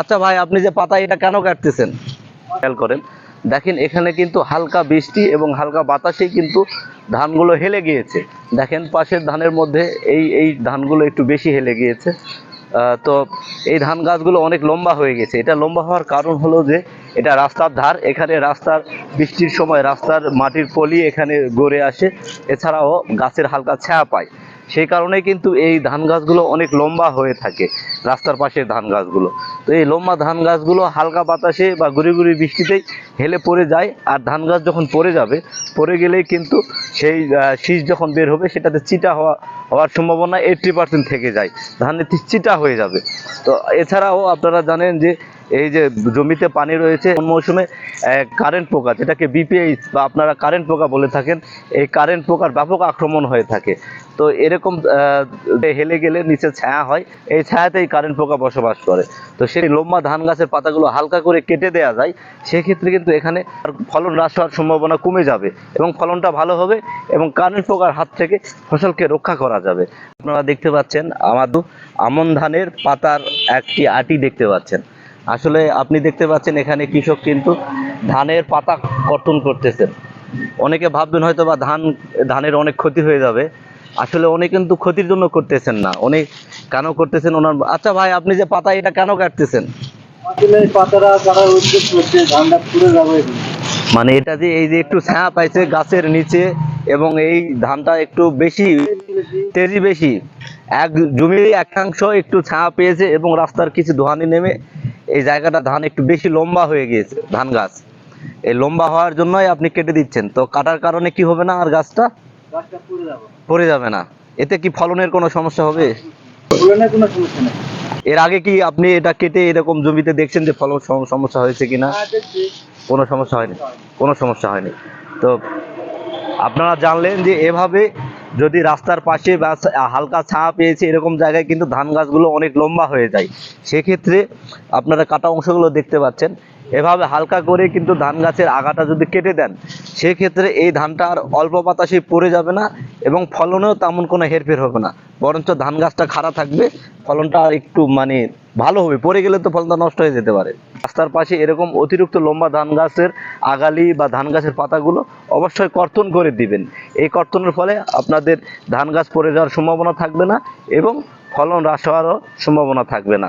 আচ্ছা ভাই, আপনি যে পাতা এটা কেন কাটতেছেন? খেয়াল করেন। দেখেন, এখানে কিন্তু হালকা বৃষ্টি এবং হালকা বাতাসেই কিন্তু ধানগুলো হেলে গিয়েছে। দেখেন, পাশের ধানের মধ্যে এই এই ধানগুলো একটু বেশি হেলে গিয়েছে। তো এই ধান গাছগুলো অনেক লম্বা হয়ে গেছে। এটা লম্বা হওয়ার কারণ হলো যে, এটা রাস্তার ধার। এখানে রাস্তার বৃষ্টির সময় রাস্তার মাটির পলি এখানে গড়ে আসে। এছাড়াও গাছের হালকা ছায়া পায়। সেই কারণে কিন্তু এই ধান গাছগুলো অনেক লম্বা হয়ে থাকে, রাস্তার পাশের ধান গাছগুলো। তো এই লম্বা ধান গাছগুলো হালকা বাতাসে বা গুড়ি গুড়ি বৃষ্টিতেই হেলে পড়ে যায়। আর ধান গাছ যখন পড়ে যাবে, পড়ে গেলেই কিন্তু সেই শীষ যখন বের হবে, সেটাতে চিটা হওয়া, হওয়ার সম্ভাবনা এইট্টি পার্সেন্ট থেকে যায়। ধানের চিটা হয়ে যাবে। তো এছাড়াও আপনারা জানেন যে, এই যে জমিতে পানি রয়েছে, কোন মৌসুমে কারেন্ট পোকা, যেটাকে বিপিএইচ বা আপনারা কারেন্ট পোকা বলে থাকেন, এই কারেন্ট পোকার ব্যাপক আক্রমণ হয়ে থাকে। তো এরকম হেলে গেলে নিচে ছায়া হয়, এই ছায়াতেই কারেন্ট পোকা বসবাস করে। তো সেই লম্বা ধান গাছের পাতাগুলো হালকা করে কেটে দেওয়া যায়, সেক্ষেত্রে কিন্তু এখানে ফলন হ্রাস হওয়ার সম্ভাবনা কমে যাবে এবং ফলনটা ভালো হবে এবং কারেন্ট পোকার হাত থেকে ফসলকে রক্ষা করা যাবে। আপনারা দেখতে পাচ্ছেন আমাদের আমন ধানের পাতার একটি আটি দেখতে পাচ্ছেন। আসলে আপনি দেখতে পাচ্ছেন এখানে কৃষক কিন্তু ধানের পাতা কর্তন করতেছেন। অনেকে ভাববেন হয়তো বা ধান, ধানের অনেক ক্ষতি হয়ে যাবে। আসলে অনেক কিন্তু ক্ষতির জন্য করতেছেন না। অনেক কেন করতেছেন ওনার আচ্ছা ভাই আপনি যে পাতা এটা কেন কাটতেছেন। মানে এটা যে এই যে একটু ছায়া পাইছে গাছের নিচে এবং এই ধানটা একটু বেশি তেজি বেশি এক জমির একাংশ একটু ছায়া পেয়েছে এবং রাস্তার কিছু ধোয়ানি নেমে এই জায়গাটা ধান একটু বেশি লম্বা হয়ে গিয়েছে ধান গাছ। এই লম্বা হওয়ার জন্যই আপনি কেটে দিচ্ছেন। তো কাটার কারণে কি হবে না আর গাছটা? পুড়ে যাবে। পড়ে যাবে না। এতে কি ফলনের কোনো সমস্যা হবে? পুরানোর কোনো সমস্যা নেই। এর আগে কি আপনি এটা কেটে এরকম জমিতে দেখছেন যে ফলন সমস্যা হয়েছে কিনা? হ্যাঁ, কোনো সমস্যা হয়নি? কোনো সমস্যা হয়নি। তো আপনারা জানলেন যে এভাবে যদি রাস্তার পাশে বা হালকা ছায়া পেয়েছে এরকম জায়গায় কিন্তু ধান গাছগুলো অনেক লম্বা হয়ে যায়। সেক্ষেত্রে আপনারা কাটা অংশগুলো দেখতে পাচ্ছেন। এভাবে হালকা করে কিন্তু ধান গাছের আগাটা যদি কেটে দেন, সেক্ষেত্রে এই ধানটা আর অল্প বাতাসে পড়ে যাবে না এবং ফলনেও তেমন কোনো হেরফের হবে না। বরঞ্চ ধান গাছটা খাড়া থাকবে, ফলনটা আর একটু মানে ভালো হবে। পড়ে গেলে তো ফলনটা নষ্ট হয়ে যেতে পারে। রাস্তার পাশে এরকম অতিরিক্ত লম্বা ধান গাছের আগালি বা ধান গাছের পাতাগুলো অবশ্যই কর্তন করে দিবেন। এই কর্তনের ফলে আপনাদের ধান গাছ পড়ে যাওয়ার সম্ভাবনা থাকবে না এবং ফলন হ্রাস হওয়ারও সম্ভাবনা থাকবে না।